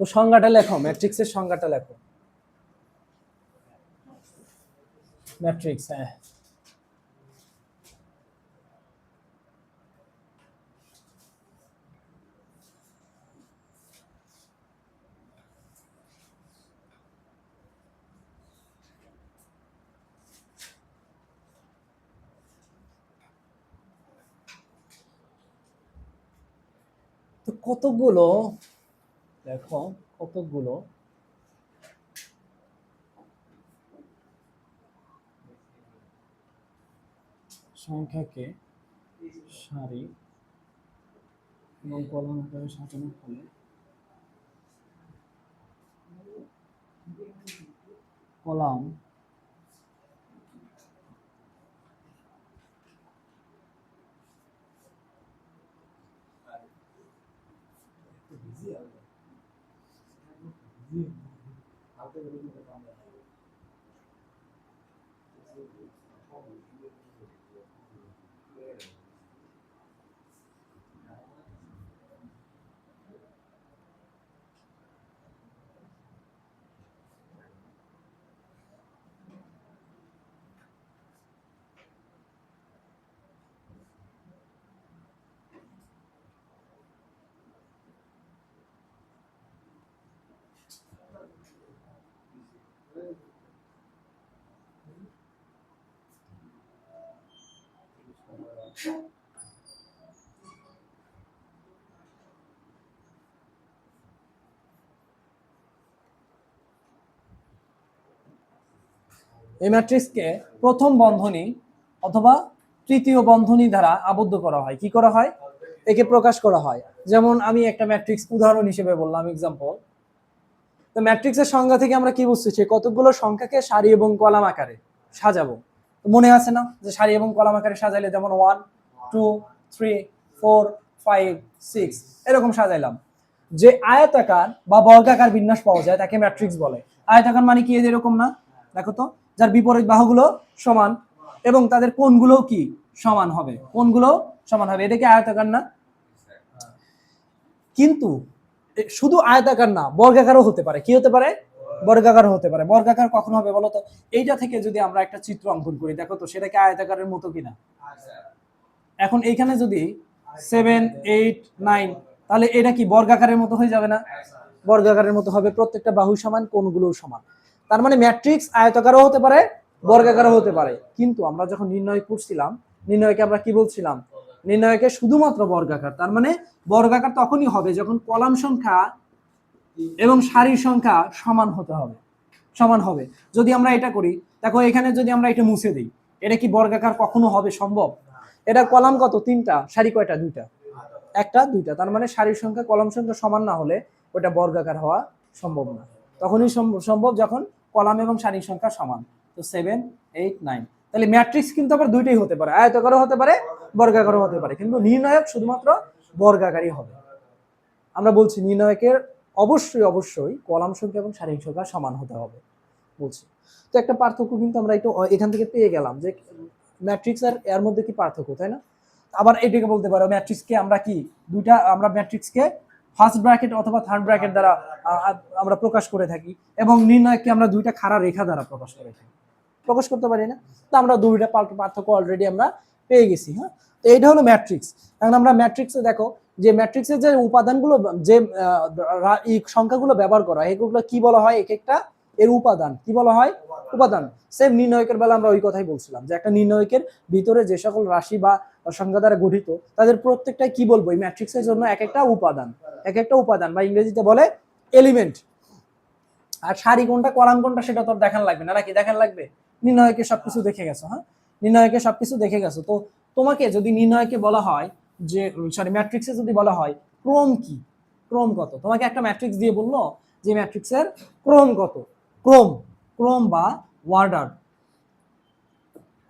তো সংজ্ঞাটা লেখো ম্যাট্রিক্সের সংজ্ঞাটা লেখো। ম্যাট্রিক্স হ্যাঁ। তো কতগুলো দেখো কতগুলো? সংখ্যাকে সারি এবং কলম হিসাবে সাজানো হলে কলাম Yeah. এই ম্যাট্রিক্সকে প্রথম বন্ধনী অথবা তৃতীয় বন্ধনী দ্বারা আবদ্ধ করা হয়। কি করা হয়? একে প্রকাশ করা হয়। যেমন আমি একটা ম্যাট্রিক্স উদাহরণ হিসেবে বললাম এক্সাম্পল তো ম্যাট্রিক্সের সংজ্ঞা থেকে আমরা কি বুঝতেছি? কতগুলো সংখ্যাকে সারি এবং কলাম আকারে সাজাবো। মনে আছে না যে সারি এবং কলাম আকারে সাজাইলে যেমন one two three four five six এরকম সাজাইলাম। যে আয়তাকার বা বর্গাকার বিন্যাস পাওয়া যায়, তাকে ম্যাট্রিক্স বলে। আয়তাকার মানে কি? এরকম না? দেখো তো, যার বিপরীত বাহুগুলো সমান এবং তাদের কোণগুলো কি? সমান হবে। কোণগুলো সমান হবে। এটাকে আয়তাকার না? কিন্তু শুধু আয়তাকার না, বর্গাকারও হতে পারে। কি হতে পারে? বর্গাকারও হতে পারে। বর্গাকার কখন হবে বলো তো? এইটা থেকে যদি আমরা একটা চিত্র অঙ্কন করি, দেখো তো সেটাকে আয়তাকারের মতো কিনা। এখন এইখানে যদি সেভেন এইট নাইন তাহলে এটা কি বর্গাকারের মতো হয়ে যাবে না? বর্গাকারের মতো হবে, প্রত্যেকটা বাহু সমান, কোণগুলোও সমান। তার মানে ম্যাট্রিক্স আয়তাকারও হতে পারে, বর্গাকারও হতে পারে। কিন্তু আমরা যখন নির্ণয় করছিলাম, নির্ণয়কে আমরা কি বলছিলাম? নির্ণয়কে শুধুমাত্র বর্গাকার। তার মানে বর্গাকার তখনই হবে যখন কলাম সংখ্যা এবং সারির সংখ্যা সমান হতে হবে, সমান হবে। যদি আমরা এটা করি, দেখো এখানে যদি আমরা এটা মুছে দিই, এটা কি বর্গাকার কখনো হবে সম্ভব? এটা কলাম কত? তিনটা, সারি কয়টা? দুইটা। একটা, দুইটা। তার মানে সারির সংখ্যা, কলাম সংখ্যা সমান না হলে ওটা বর্গাকার হওয়া সম্ভব না। তখনই সম্ভব যখন কলাম এবং সারির সংখ্যা সমান। তো সেভেন এইট নাইন তাহলে ম্যাট্রিক্স কিন্তু আবার দুইটাই হতে পারে। আয়তকারও হতে পারে, বর্গাকারও হতে পারে। কিন্তু নির্ণায়ক শুধুমাত্র বর্গাকারই হবে। আমরা বলছি নির্ণায়কের অবশ্যই অবশ্যই কলাম সংখ্যা এবং শারীরিক সংখ্যা সমান হতে হবে, বলছি। তো একটা পার্থক্য কিন্তু আমরা একটু এখান থেকে পেয়ে গেলাম যে ম্যাট্রিক্স আর এর মধ্যে কি পার্থক্য, তাই না? আবার এটাকে বলতে পারো ম্যাট্রিক্সকে আমরা কি, দুইটা, আমরা ম্যাট্রিক্সকে ফার্স্ট ব্র্যাকেট অথবা থার্ড ব্র্যাকেট দ্বারা আমরা প্রকাশ করে থাকি এবং নির্ণয়কে আমরা দুইটা খাড়া রেখা দ্বারা প্রকাশ করে থাকি। প্রকাশ করতে পারি না? তো আমরা দুইটা পার্থ- পার্থক্য অলরেডি আমরা পেয়ে গেছি হ্যাঁ? এইটা হলো ম্যাট্রিক্স। এখন আমরা ম্যাট্রিক্সে দেখো যে ম্যাট্রিক্সের যে উপাদানগুলো, যে সংখ্যাগুলো ব্যবহার করা হয় এগুলো কি বলা হয়? এক একটা এর উপাদান। কি বলা হয়? উপাদান। সেম নির্ণয়কের বেলা আমরা ওই কথাই বলছিলাম যে একটা নির্ণয়কের ভিতরে যে সকল রাশি বা সংখ্যা দ্বারা গঠিত, তাদের প্রত্যেকটাই কি বলব? এই ম্যাট্রিক্সের জন্য এক একটা উপাদান। এক একটা উপাদান বা ইংরেজিতে বলে এলিমেন্ট আর সারি কোনটা, কলাম কোনটা, সেটা তোর দেখান লাগবে না, নাকি? দেখান লাগবে? নির্ণয়কে সবকিছু দেখে গেছো হ্যাঁ? নির্ণয়কে সবকিছু দেখে গেছো। তো তোমাকে যদি নির্ণয়কে বলা হয় যে সরি ম্যাট্রিক্সে যদি বলা হয়, ক্রম কি? ক্রম কত? তোমাকে একটা ম্যাট্রিক্স দিয়ে বলল যে ম্যাট্রিক্সের ক্রম কত? ক্রম ক্রম বা ওয়ার্ডার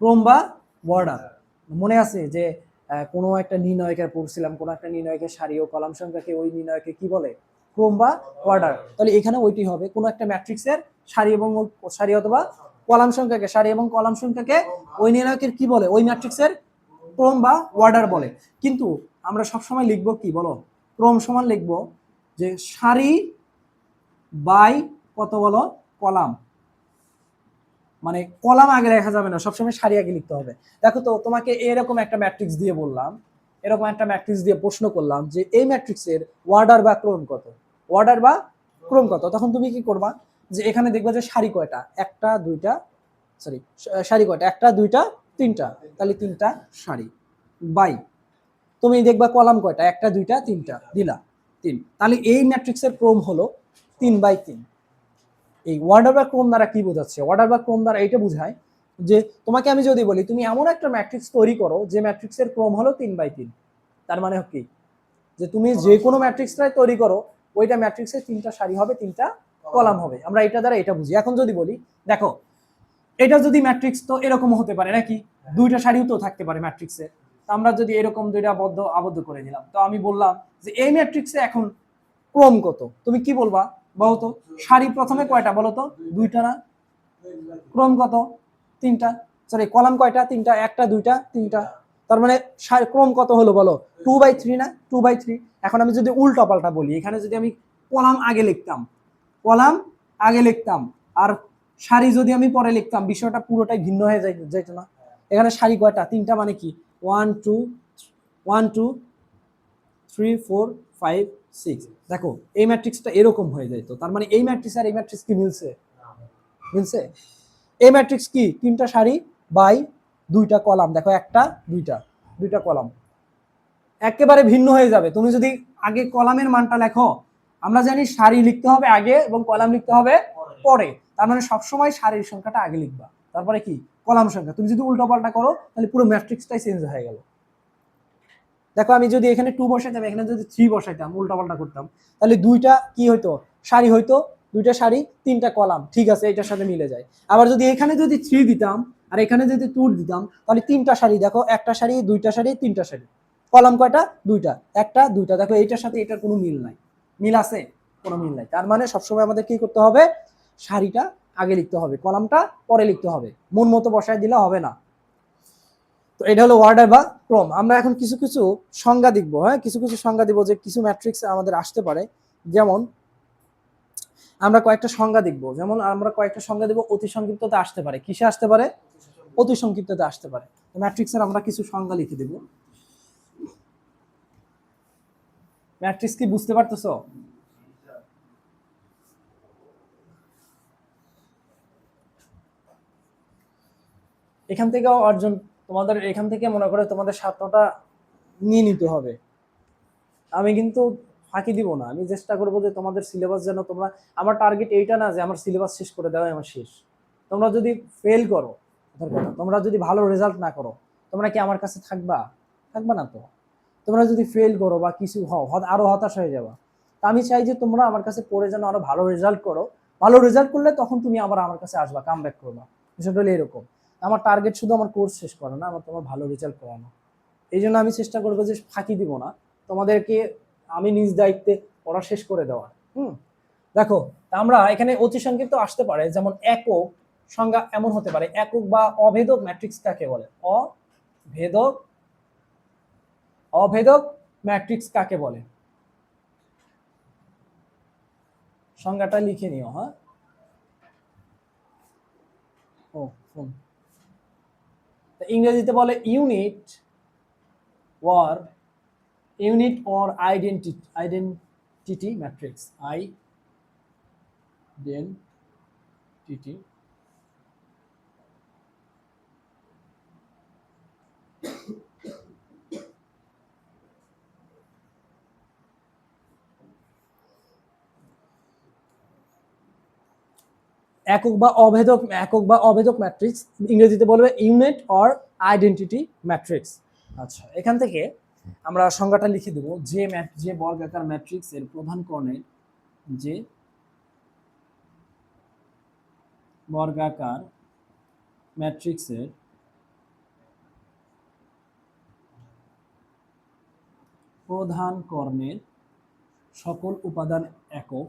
ক্রম বা ওয়ার্ডার মনে আছে যে কোনো একটা নির্ণয়কে পড়ছিলাম, কোনো একটা নির্ণয়কে সারি ও কলাম সংখ্যাকে ওই নির্ণয়কে কি বলে? ক্রম বা অর্ডার তাহলে এখানে ওইটি হবে, কোনো একটা ম্যাট্রিক্সের সারি এবং সারি অথবা কলাম সংখ্যাকে, সারি এবং কলাম সংখ্যাকে ওই নির্ণয়কের কি বলে? ওই ম্যাট্রিক্সের ক্রম বা অর্ডার বলে। কিন্তু আমরা সবসময় লিখব কি বলো? ক্রম সমান লিখব যে সারি বাই কত বলো? কলাম। মানে কলাম আগে লেখা যাবে না, সবসময় সারি আগে লিখতে হবে। দেখো তো, তোমাকে এরকম একটা ম্যাট্রিক্স দিয়ে বললাম, এরকম একটা ম্যাট্রিক্স দিয়ে প্রশ্ন করলাম যে এই ম্যাট্রিক্সের ওয়ার্ডার বা ক্রম কত? ওয়ার্ডার বা ক্রম কত? তখন তুমি কি করবা? যে এখানে দেখবা যে সারি কয়টা? একটা, দুইটা সরি সারি কয়টা? একটা, দুইটা তিনটা, তাহলে তিনটা সারি বাই, তুমি দেখবা কলাম কয়টা? একটা, দুইটা, তিনটা। দিলা, তিন। তাহলে এই ম্যাট্রিক্সের ক্রম হলো তিন বাই তিন। এই ওয়ার্ডার বা ক্রম দ্বারা কি বোঝাচ্ছে? ওয়ার্ডার বা ক্রম দ্বারা এইটা বোঝায় যে তোমাকে আমি যদি বলি, তুমি এমন একটা ম্যাট্রিক্স তৈরি করো যে ম্যাট্রিক্সের ক্রম হলো তিন বাই তিন। তার মানে কি? যে তুমি যে কোনো ম্যাট্রিক্সটাই তৈরি করো, ওইটা ম্যাট্রিক্সের তিনটা সারি হবে, তিনটা কলাম হবে। আমরা এটা দ্বারা এটা বুঝি। এখন যদি বলি, দেখো এটা যদি ম্যাট্রিক্স তো এরকম হতে পারে নাকি? দুইটা সারিও তো থাকতে পারে ম্যাট্রিক্সে তো আমরা যদি এরকম দুইটা আবদ্ধ আবদ্ধ করে দিলাম তো আমি বললাম যে এই ম্যাট্রিক্সে এখন ক্রম কত? তুমি কি বলবা? বলো তো। সারি প্রথমে কয়টা বলো তো? দুইটা না? ক্রম কত? তিনটা? সরি কলাম কয়টা? তিনটা একটা দুইটা তিনটা। তার মানে ক্রম কত হলো বলো? টু বাই থ্রি না? টু বাই থ্রি এখন আমি যদি উল্টা পাল্টা বলি এখানে যদি আমি কলাম আগে লিখতাম কলাম আগে লিখতাম আর সারি যদি আমি পরে লিখতাম, বিষয়টা পুরোটাই ভিন্ন হয়ে যাই যেত না। এখানে শাড়ি কয়টা? তিনটা মানে কি? One two one two three four five six দেখো, এই ম্যাট্রিক্সটা এরকম হয়ে যাইতো। তার মানে এই ম্যাট্রিক্স আর এই ম্যাট্রিক্স কি মিলছে? মিলছে? এই ম্যাট্রিক্স কি? তিনটা শাড়ি বাই দুইটা কলাম। দেখো, একটা, দুইটা দুইটা কলাম। একেবারে ভিন্ন হয়ে যাবে। তুমি যদি আগে কলামের মানটা লেখো, আমরা জানি সারি লিখতে হবে আগে এবং কলাম লিখতে হবে পরে। তার মানে সবসময় সারির সংখ্যাটা আগে লিখবা। তারপরে কি? কলাম সংখ্যা। তুমি যদি উল্টো পাল্টা করো, তাহলে পুরো ম্যাট্রিক্সটাই চেঞ্জ হয়ে গেল। দেখো, আমি যদি এখানে টু বসাইতাম, এখানে যদি থ্রি বসাইতাম উল্টা পাল্টা করতাম, তাহলে দুইটা কি হইতো? সারি হইতো। দুইটা সারি, তিনটা কলাম। ঠিক আছে, এটার সাথে মিলে যায়। আবার যদি এখানে যদি থ্রি দিতাম, আর এখানে যদি টুর দিতাম, তাহলে তিনটা সারি, দেখো, একটা সারি, দুইটা সারি, তিনটা সারি। কলাম কয়টা? দুইটা। একটা, দুইটা। দেখো, এইটার সাথে এটার কোনো মিল নাই। মিল আছে? কোনো মিল নাই। তার মানে সবসময় আমাদের কি করতে হবে? সারিটা আগে লিখতে হবে, কলামটা পরে লিখতে হবে। মন মতো বসায় দিলে হবে না। তো এটা হলো ওয়ার্ডার বা ক্রম। আমরা এখন কিছু কিছু সংজ্ঞা দেখব হ্যাঁ? কিছু কিছু সংজ্ঞা দিব যে কিছু ম্যাট্রিক্স আমাদের আসতে পারে। যেমন, আমরা কয়েকটা সংজ্ঞা দেখব। যেমন, আমরা কয়েকটা সংজ্ঞা দেব অতি সংক্ষিপ্ততে আসতে পারে। কিসে আসতে পারে? অতি সংক্ষিপ্ততে আসতে পারে। ম্যাট্রিক্সের আমরা কিছু সংজ্ঞা লিখে দেব। ম্যাট্রিক্স কি বুঝতে পারতেছো? এখান থেকেও অর্জন, তোমাদের এখান থেকে মনে করে তোমাদের স্বার্থটা নিয়ে নিতে হবে। আমি কিন্তু ফাঁকি দিব না। আমি চেষ্টা করব যে তোমাদের সিলেবাস যেন তোমরা, আমার টার্গেট এইটা না যে আমার সিলেবাস শেষ করে দেওয়াই আমার শেষ। তোমরা যদি ফেল করো তোমরা যদি ভালো রেজাল্ট না করো, তোমরা কি আমার কাছে থাকবা? থাকবা না তো। তোমরা যদি ফেল করো বা কিছু হও আরও হতাশ হয়ে যাবা। তা আমি চাই যে তোমরা আমার কাছে পড়ে যেন আরও ভালো রেজাল্ট করো। ভালো রেজাল্ট করলে তখন তুমি আবার আমার কাছে আসবা কাম ব্যাক করবা। বিষয়টা হলো এরকম। আমার টার্গেট শুধু আমার কোর্স শেষ করা না, আমার তোমার ভালো রেজাল্ট করানো এই জন্য আমি চেষ্টা করব যে ফাঁকি দিব না। তোমাদেরকে আমি নিজ দায়িত্বে পড়া শেষ করে দেওয়া হুম? দেখো আমরা এখানে অতি সংক্ষিপ্ত আসতে পারে, যেমন একক সংজ্ঞা এমন হতে পারে, একক বা অভেদক ম্যাট্রিক্স কাকে বলে? অভেদক অভেদক ম্যাট্রিক্স কাকে বলে? সংজ্ঞাটা লিখে নিও হ্যাঁ? ও ফোন ইংরেজিতে বলে unit or unit or identity identity matrix identity একক বা অভেদক, একক বা অভেদক ম্যাট্রিক্স ইংরেজিতে বলবে ইউনিট অর আইডেন্টিটি ম্যাট্রিক্স আচ্ছা এখান থেকে আমরা সংজ্ঞাটা লিখে দেবো। যে যে বর্গাকার ম্যাট্রিক্স এর প্রধান কর্ণের যে বর্গাকার ম্যাট্রিক্সের প্রধান কর্ণের সকল উপাদান একক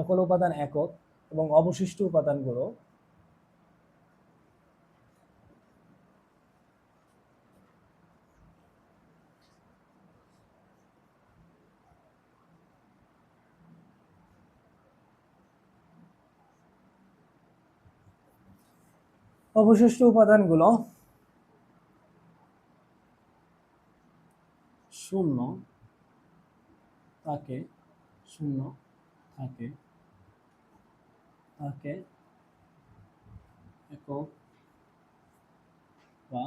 সকল উপাদান একক এবং অবশিষ্ট উপাদানগুলো অবশিষ্ট উপাদানগুলো শূন্য থাকে শূন্য থাকে। থাকে একক বা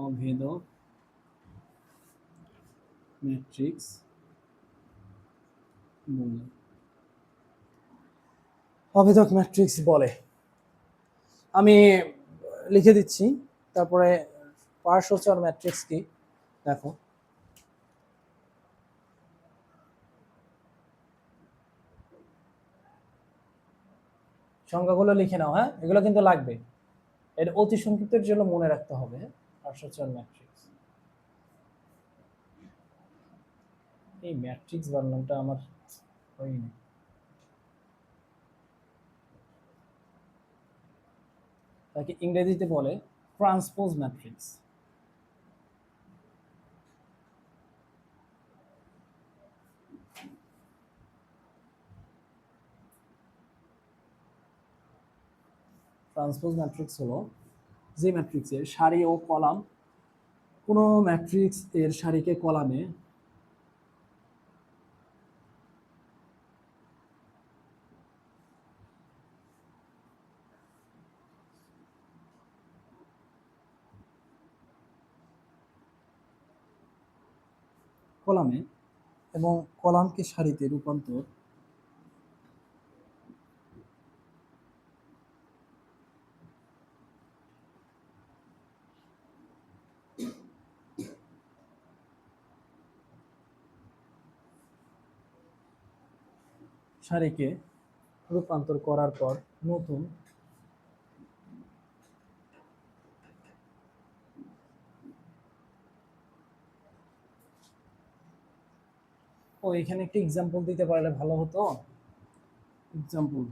অভেদক ম্যাট্রিক্স বলে অভেদক ম্যাট্রিক্স বলে। আমি লিখে দিচ্ছি, তারপরে পার্শ্বচর ম্যাট্রিক্স কি? দেখো। সংখ্যাগুলো লিখে নাও হ্যাঁ? এগুলো কিন্তু লাগবে। এটা অতি সংক্ষিপ্তের জন্য মনে রাখতে হবে পার্শ্বচর ম্যাট্রিক্স এই ম্যাট্রিক্স বানানটা আমার হয়নি তাকে ইংরেজিতে বলে ট্রান্সপোজ ম্যাট্রিক্স ট্রান্সপোজ ম্যাট্রিক্স হলো, যে ম্যাট্রিক্সের সারি ও কলাম, কোনো ম্যাট্রিক্স এর সারিকে কলামে কলামে এবং কলামকে সারিতে রূপান্তর সারিকে রূপান্তর করার পর নতুন ও এখানে একটি এক্সাম্পল দিতে পারলে ভালো হতো। এক্সাম্পল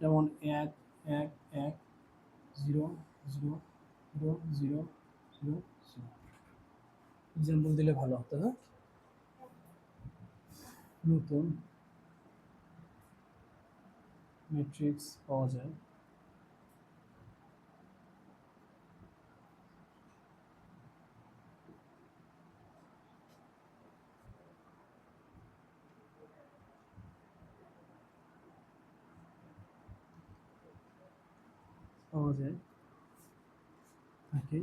যেমন এক এক এক zero zero zero zero zero zero example দিলে ভালো হতো হ্যাঁ? নতুন ম্যাট্রিক্স পাওয়া যায় পাওয়া যায় তাকে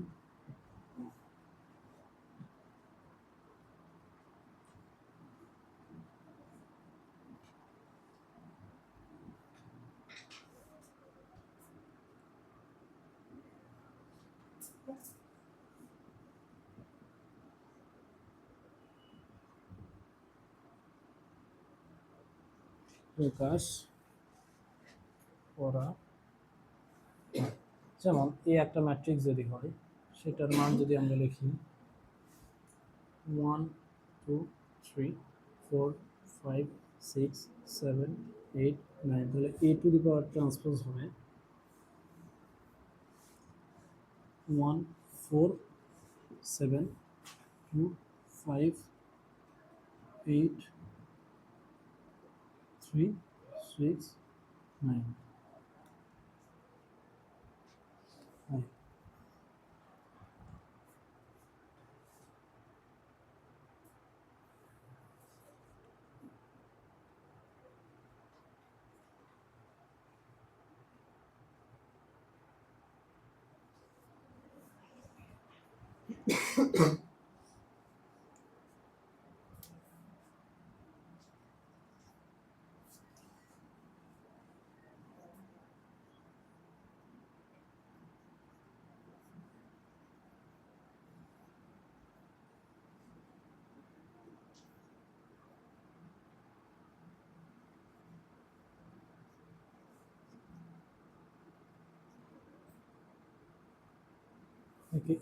প্রকাশ করা। যেমন এই একটা ম্যাট্রিক্স যদি হয়, সেটার মান যদি আমরা লিখি one two three four five six seven eight nine তাহলে A to the power transpose হবে one four seven two five eight three six nine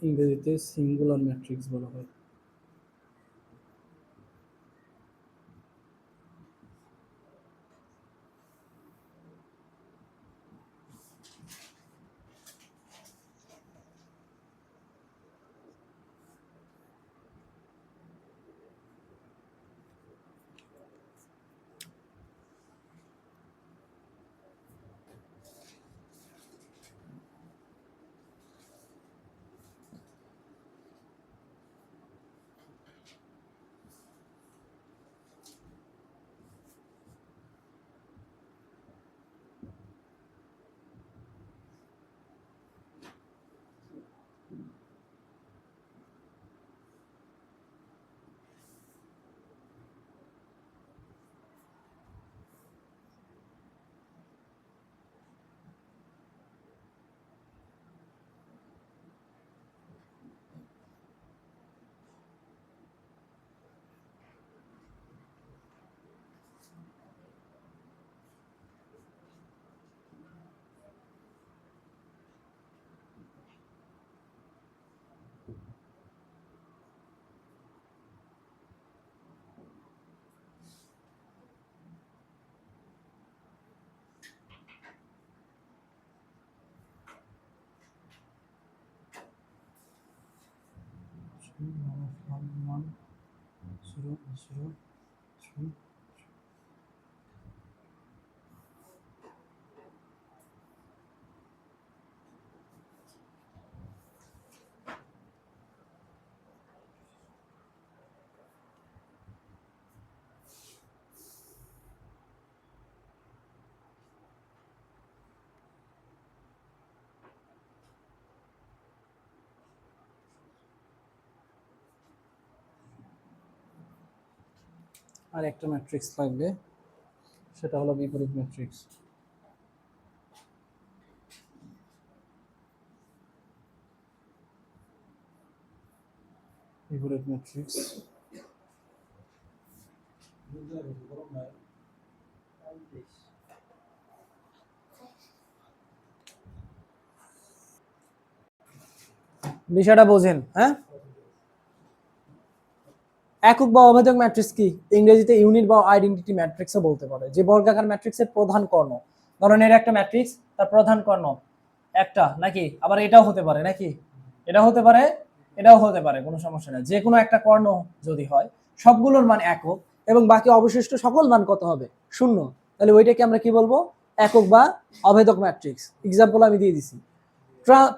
ইংরেজিতে সিঙ্গুলার ম্যাট্রিক্স বলা হয়। ওয়ান জিরো জিরো থ্রি আর একটা ম্যাট্রিক্স লাগবে সেটা হলো বিপরীত ম্যাট্রিক্স বিপরীত ম্যাট্রিক্স বিষয়টা বোঝেন হ্যাঁ? একক বা অভেদক ম্যাট্রিক্স কি? ইংরেজিতে ইউনিট বা আইডেন্টিটি ম্যাট্রিক্সও বলতে পারে। যে বর্গাকার ম্যাট্রিক্সের প্রধান কর্ণ। ধরেন এর একটা ম্যাট্রিক্স তার প্রধান কর্ণ। একটা, নাকি? আবার এটাও হতে পারে, নাকি? এটা হতে পারে, এটাও হতে পারে, কোনো সমস্যা নেই। যে কোনো একটা কর্ণ যদি হয়, সবগুলোর মান একক এবং বাকি অবশিষ্ট সকল মান কত হবে? শূন্য। তাহলে ওইটাকে আমরা কি বলব? একক বা অভেদক ম্যাট্রিক্স এক্সাম্পল আমি দিয়ে দিছি।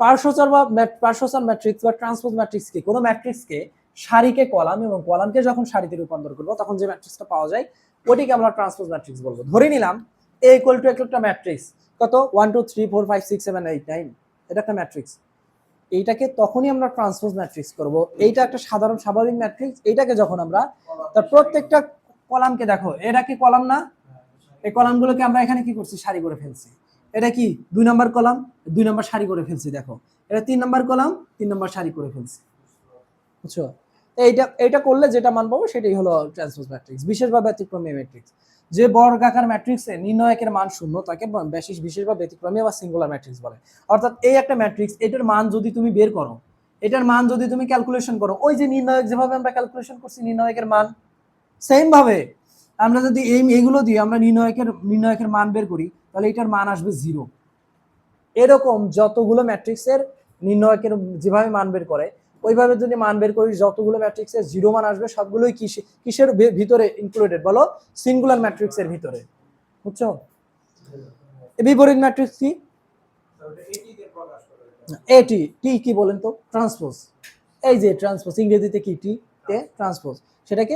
পার্শ্বচর বা পার্শ্বচর ম্যাট্রিক্স বা ট্রান্সপোজ ম্যাট্রিক্স কি, কোনো ম্যাট্রিক্সকে সারিকে কলাম এবং কলামকে যখন সারিতে রূপান্তর করব, তখন যে ম্যাট্রিক্সটা পাওয়া যায় ওটিকে আমরা ট্রান্সপোজ ম্যাট্রিক্স বলব। ধরে নিলাম এ ইকুয়াল টু একটা ম্যাট্রিক্স কত? One two three four five six seven eight nine এটা একটা ম্যাট্রিক্স এইটাকে তখনই আমরা ট্রান্সপোজ ম্যাট্রিক্স করব। এইটা একটা সাধারণ স্বাভাবিক ম্যাট্রিক্স এইটাকে যখন আমরা তার প্রত্যেকটা কলামকে দেখো, এটা কি কলাম না? এই কলামগুলোকে আমরা এখানে কি করছি? সারি করে ফেলছি। এটা কি? দুই নম্বর কলাম, দুই নম্বর সারি করে ফেলছি, দেখো। এটা তিন নম্বর কলাম, তিন নম্বর সারি করে ফেলছি। বুঝছ? এইটা এটা করলে যেটা মান পাবো সেটাই হলো ট্রান্সপোজ ম্যাট্রিক্স বিশেষ বা ব্যতিক্রমী ম্যাট্রিক্স যে বর্গাকার ম্যাট্রিক্সে নির্ণয়কের মান শূন্য, তাকে বিশেষ বিশেষ বা ব্যতিক্রমী বা সিঙ্গুলার ম্যাট্রিক্স বলে। অর্থাৎ এই একটা ম্যাট্রিক্স এটার মান যদি তুমি বের করো, এটার মান যদি তুমি ক্যালকুলেশন করো, ওই যে নির্ণয়ক যেভাবে আমরা ক্যালকুলেশন করছি, নির্ণয়কের মান সেম ভাবে আমরা যদি এই, এইগুলো দিয়ে আমরা নির্ণয়কের নির্ণয়কের মান বের করি, তাহলে এটার মান আসবে জিরো এরকম যতগুলো ম্যাট্রিক্সের নির্ণয়কের যেভাবে মান বের করে ওইভাবে যদি মান বের করি যতগুলো ম্যাট্রিক্সের জিরো মান আসবে, সবগুলোই কিসে, কিসের ভিতরে ইনক্লুডেড বলো সিঙ্গুলার ম্যাট্রিক্সের ভিতরে। বুঝছ? বিপরীত ম্যাট্রিক্স কি? এটি টি কি বলেন তো? ট্রান্সপোজ এই যে ট্রান্সপোজ ইংরেজিতে কি? টি তে ট্রান্সপোজ সেটাকে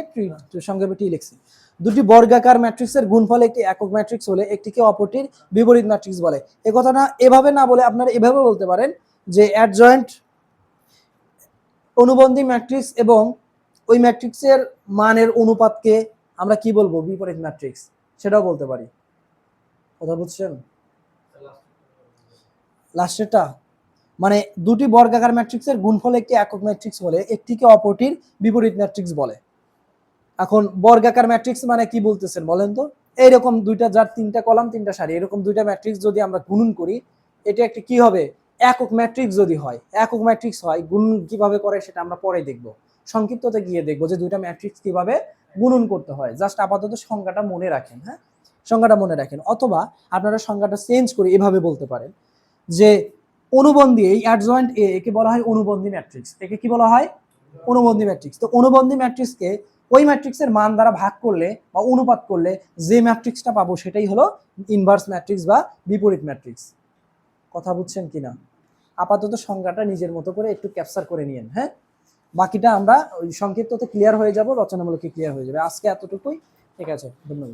সংক্ষেপে টি লিখছি। দুটি বর্গাকার ম্যাট্রিক্সের গুণফল একটি একক ম্যাট্রিক্স হলে একটিকে অপরটির বিপরীত ম্যাট্রিক্স বলে। এ কথাটা এভাবে না বলে আপনারা এভাবে বলতে পারেন যে অ্যাডজয়েন্ট অনুবন্ধী ম্যাট্রিক্স এবং ওই ম্যাট্রিক্সের মানের অনুপাতকে আমরা কি বলব? বিপরীত ম্যাট্রিক্স। সেটাও বলতে পারি। কথা বুঝছেন? লাস্টেরটা মানে দুটি বর্গাকার ম্যাট্রিক্সের গুণফল একটি একক ম্যাট্রিক্স হলে একটিকে অপরটির বিপরীত ম্যাট্রিক্স বলে। এখন বর্গাকার ম্যাট্রিক্স মানে কি বলতেছেন বলেন তো? এইরকম দুইটা যার তিনটা কলাম, তিনটা সারি, এরকম দুইটা ম্যাট্রিক্স যদি আমরা গুণন করি, এটা একটা কি হবে? একক ম্যাট্রিক্স যদি হয়, একক ম্যাট্রিক্স হয়, গুণ কীভাবে করে সেটা আমরা পরে দেখব। সংক্ষিপ্ততে গিয়ে দেখব যে দুইটা ম্যাট্রিক্স কীভাবে গুণন করতে হয়। জাস্ট আপাতত সংখ্যাটা মনে রাখেন হ্যাঁ? সংখ্যাটা মনে রাখেন। অথবা আপনারা সংখ্যাটা চেঞ্জ করে এভাবে বলতে পারেন যে অনুবন্ধী, এই অ্যাডজয়েন্ট এ একে বলা হয় অনুবন্ধী ম্যাট্রিক্স একে কি বলা হয়? অনুবন্ধী ম্যাট্রিক্স তো অনুবন্ধী ম্যাট্রিক্সকে ওই ম্যাট্রিক্সের মান দ্বারা ভাগ করলে বা অনুপাত করলে যে ম্যাট্রিক্সটা পাবো সেটাই হলো ইনভার্স ম্যাট্রিক্স বা বিপরীত ম্যাট্রিক্স কথা বুঝছেন কি না আপাতত সংজ্ঞাটা নিজের মতো করে একটু ক্যাপচার করে নিন হ্যাঁ? বাকিটা আমরা ওই সংক্ষিপ্ততে ক্লিয়ার হয়ে যাব, রচনামূলকে ক্লিয়ার হয়ে যাবে। আজকে এতটুকুই। ঠিক আছে, ধন্যবাদ।